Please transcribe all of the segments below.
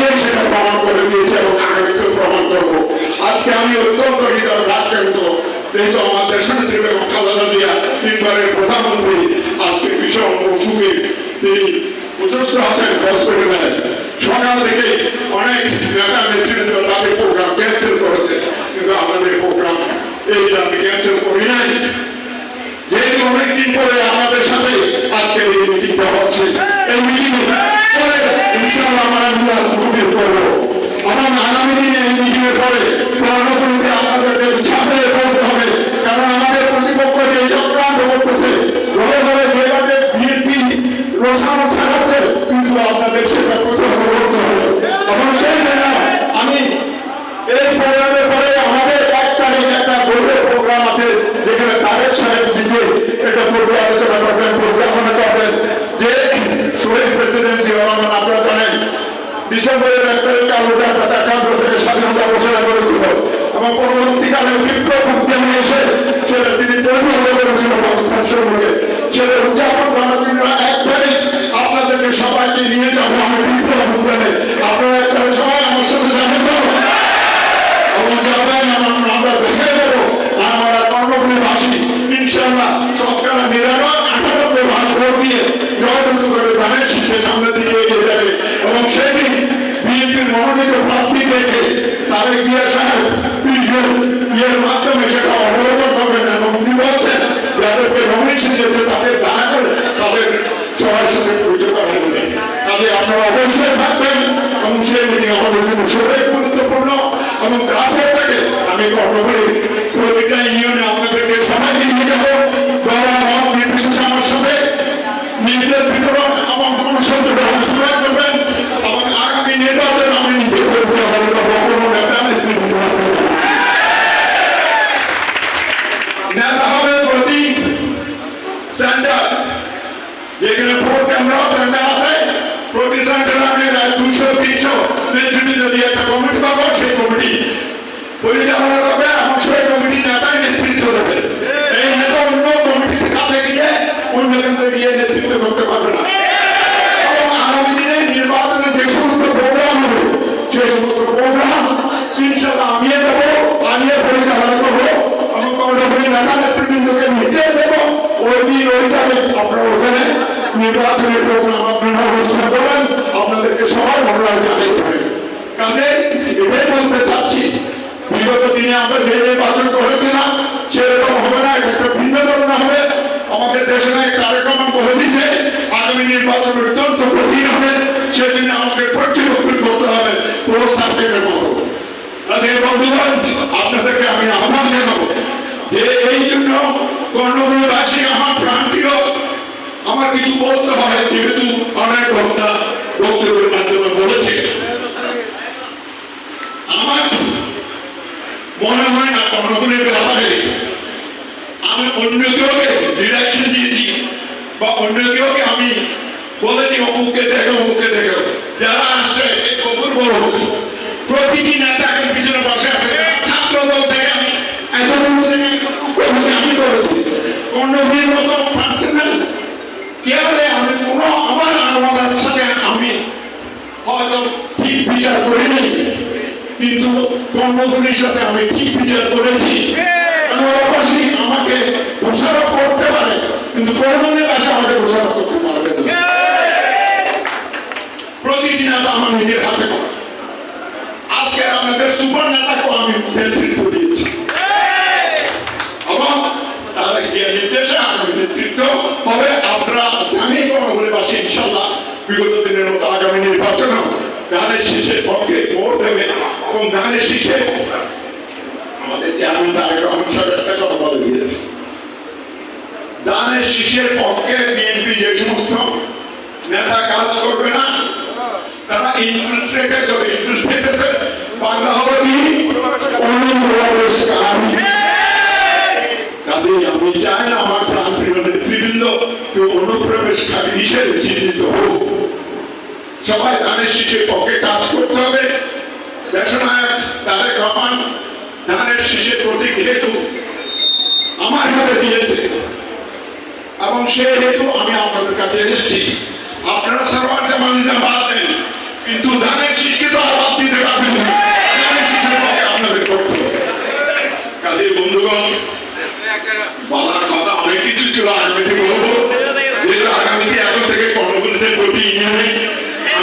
আমি কাজে সেটা প্রমাণ করে দিয়েছে এবং আগামীতেও প্রমাণ করব। আজকে আমি অত্যন্ত হৃদয় রাখেন্ত যেহেতু আমার দেশনেত্রী বেগম খালেদা জিয়া, তিনবারের প্রধানমন্ত্রী। আজকে ভীষণ অসুখে তিনি অসুস্থ আছেন হসপিটালে সকাল থেকে অনেক নেতা নেতৃবৃন্দ তাদের প্রোগ্রাম ক্যান্সেল করেছে কিন্তু আমাদের প্রোগ্রাম এইটা আমি ক্যান্সেল করি নাই যেহেতু অনেকদিন পরে আমাদের সাথে আজকের এই মিটিংটা হচ্ছে এই মিটিং পরে ইনশাআল্লাহ আমরা উপস্থিত করব এবং আগামী দিনে এই মিটিং এর পরে কর্মসূচিতে আপনাদেরকে ছাপিয়ে পড়তে হবে কারণ আমাদের প্রতিপক্ষ যে চক্রান্ত করতেছে ঘরে ঘরে যেভাবে বিএনপি রোষানো ছাড়াচ্ছে কিন্তু আপনাদের সেটা প্রতিহত করতে হবে এবং সেই জন্য আমি এই প্রোগ্রামের পরে আমাদের এক তারিখ একটা বোর্ডের প্রোগ্রাম আছে যেখানে তারেক সাহেব নিজে এটা পূর্বে আলোচনা করবেন পরিচালনা করবেন যে শহীদ প্রেসিডেন্ট জিয়া রহমান আপনারা জানেন ডিসেম্বরের এক তারিখ আলোচনা প্রত্যাখ্যান থেকে স্বাধীনতা ঘোষণা করেছিল এবং পরবর্তীকালে বিপ্লব উদ্যমে এসে সেটা তিনি পরিচালনা পাকিস্তান সম্পর্কে সেটা উদযাপন করার জন্য এক তারিখ আপনাদেরকে সবাইকে নিয়ে যাব আমি বিপ্লব উদ্যানে আপনারা এক তারিখ সবাই আমার সাথে যাবেন তো? এবং যাবেন এবং আমরা দেখে দেবো আমরা কর্মভূমিবাসী ইনশাআল্লাহ শতকরা নিরানব্বই আটানব্বই ভাগ ভোট দিয়ে জয়যুক্ত করে ধানের শীতের সামনে দিকে এগিয়ে যাবে। এবং সেদিন বিএনপির মনোনীত প্রার্থী দেখে তারেক জিয়া সাহেব তিনজন ইয়ের মাধ্যমে সেটা অবলোকন করবেন এবং উনি বলছেন যাদেরকে নমিনেশন দিয়েছে তাদের দয়া করে তাদের সবার সাথে পরিচয় করা হবে কাজে আপনারা অবশ্যই থাকবেন। এবং সেই মিটিং আমাদের জন্য সবাই গুরুত্বপূর্ণ। এবং তারপর থেকে আমি কর্মকরি প্রতিটা ইউনিয়নে আপনাদেরকে সবাইকে নিয়ে যাব যারা মত নির্বিশেষে আমার সাথে নিজেদের বিতরণ এবং গণসংযোগ অংশগ্রহণ করবেন এবং আগামী নির্বাচন আমি নিজে করতে হবে বক্তব্য নেতা নেতৃত্ব নেতা হবে প্রতি সেন্টার যেখানে ভোট কেন্দ্র সেন্টার আছে প্রতি সেন্টারে আমি দুশো তিনশো নেতৃত্ব দিয়ে একটা কমিটি পাবো সেই কমিটি পরিচালনা করবে এবং সেই কমিটি নেতাই নেতৃত্ব দেবে। এই নেতা অন্য কমিটির কাছে গিয়ে অন্য কেন্দ্রে গিয়ে নেতৃত্ব করতে পারবে না। আগামী দিনে নির্বাচনে যে সমস্ত প্রোগ্রাম হবে সেই সমস্ত প্রোগ্রাম ইনশাল্লাহ আমিয়ে দেবো, আমিয়ে পরিচালনা করব। এবং কর্মী নেতা নেতৃবৃন্দকে নির্দেশ দেবো। ওই দিন, ওই তারিখ আপনারা ওখানে নির্বাচনের প্রোগ্রাম আপনারা অনুষ্ঠান করবেন। আপনাদেরকে সবাই মনে হয় জানিয়ে হবে কাজে এটাই বলতে চাচ্ছি বিগত দিনে আমরা যে নির্বাচন করেছিলাম, সেরকম হবে না একটা ভিন্ন ধরনের হবে। আমাদের দেশে এক কার্যক্রম বলে দিছে আগামী নির্বাচন অত্যন্ত কঠিন হবে। সেদিন আমাকে পর্যবেক্ষণ করতে হবে। পুরো সাবজেক্টের মতো। কাজে বন্ধুগণ আপনাদেরকে আমি আহ্বান জানাব যে এই জন্য কর্ণগুলোবাসী আমার প্রাণপ্রিয়। আমার কিছু বলতে হয়, যেহেতু অনেক বক্তা বক্তব্যের মাধ্যমে বলেছে আমার মনে হয় না কর্ণগুলির ব্যাপারে। আমি অন্য কেউকে ডিরেকশন দিয়েছি বা অন্য কেউকে আমি বলেছি অমুককে দেখো অমুককে দেখো। যারা আসছে কপুর বড় প্রতিটি নেতা এখন পিছনে বসে আছে। ছাত্র দল থেকে আমি করেছি আমি করেছি। কর্ণগুলির মতো পার্সোনাল কেয়ারে আমি কোনো আমার আমার সাথে আমি হয়তো ঠিক বিচার করিনি কিন্তু কর্মগুলির সাথে আমি ঠিক বিচার করেছি। আমাকে দোষারোপ করতে পারে কিন্তু কর্মনের কাছে আমাকে দোষারোপ করতে পারবে প্রতিদিন আমার নিজের হাতে করা। আজকে আমাদের সুপার নেতাকেও আমি নেতৃত্ব দিয়েছি। এবং তাদের যে নির্দেশে আগামী নেতৃত্ব হবে আমরা জানি কর্মগুলিবাসী ইনশাল্লাহ বিগত দিনের মতো আগামী নির্বাচন ধানের শীষের পক্ষে ভোট দেবে এবং ধানের শীষে আমাদের চেয়ারম্যান তারেক রহমান একটা কথা বলে দিয়েছে। ধানের শীষের পক্ষে বিএনপি যে সমস্ত নেতা কাজ করবে না, তারা ইনফিল্ট্রেটেড হবে ইনফিল্ট্রেটেড বাংলা হবে কি? কাজেই আমি চাই না আমার প্রাণ প্রিয় নেতৃবৃন্দ কেউ অনুপ্রবেশকারী হিসেবে চিহ্নিত হোক। সবাই ধানের শীষে পক্ষে কাজ করতে হবে। দেশনায়ক তারেক রহমান ধানের শীষের প্রতীক হেতু আমার হাতে দিয়েছে। সেহেতু আমি আপনাদের কাছে এসেছি। আপনারা সর্বাজ জামান বাদ দেন, কিন্তু ধানের শীষকে তো আর বাদ দিতে পারবেন না।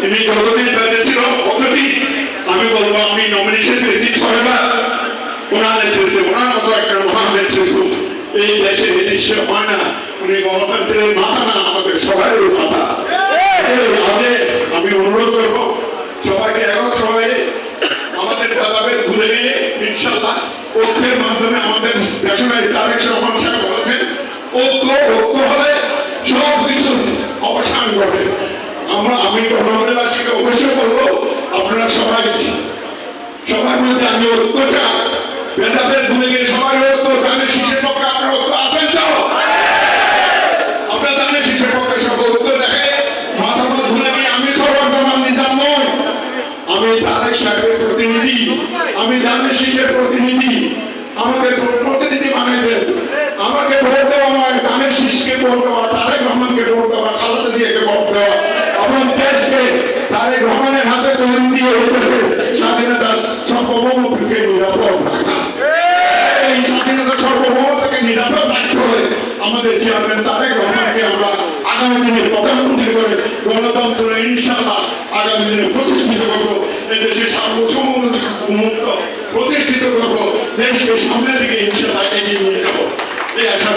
তিনি যতদিন বেঁচে ছিল ততদিন আমি বলব আমি নমিনেশন পেয়েছি ছয়বার। ওনার নেতৃত্বে, ওনার মতো একটা মহান নেতৃত্ব এই দেশে, এই হয় না। উনি গণতন্ত্রের মাথা না, আমাদের সবাই মাথা। এই আমি অনুরোধ করব, সবাইকে একত্র হয়ে আমাদের ভেদাভেদ ভুলে গিয়ে ইনশাল্লাহ ঐক্যের মাধ্যমে আমাদের দেশের তারেক রহমান সাহেব বলেছেন, ঐক্য ঐক্য ঘটে। আমরা, আমি গণমানবাসীকে অবশ্যই বলব, আপনারা সবাই, সবার মধ্যে আমি ঐক্য চাই। ভেদাভেদ ভুলে গিয়ে সবাই ঐক্য ধানের শীষের পক্ষে আপনারা ঐক্য আছেন তো? প্রতিনিধি। আমাকে প্রতিনিধি বানিয়েছেন আমাকে ভোট দেওয়া নয় ধানের শীষকে ভোট দেওয়া তারেক রহমানকে ভোট দেওয়া খালেদা দিয়াকে ভোট দেওয়া এবং দেশকে তারেক রহমানের হাতে তুলে দিয়ে হইতেছে স্বাধীনতার সার্বভৌমত্বকে নিরাপদ রাখা এই স্বাধীনতা সার্বভৌমত্বকে নিরাপদ রাখতে হলে আমাদের চেয়ারম্যান তারেক রহমানকে আমরা আগামী দিনে প্রধানমন্ত্রী করে গণতন্ত্র ইনশাল্লাহ আগামী দিনে প্রতিষ্ঠিত করব। এদেশের সার্বভৌমত্ব প্রতিষ্ঠিত করব। দেশকে সামনের দিকে ইনশাল্লাহ এগিয়ে নিয়ে যাব। এই আশা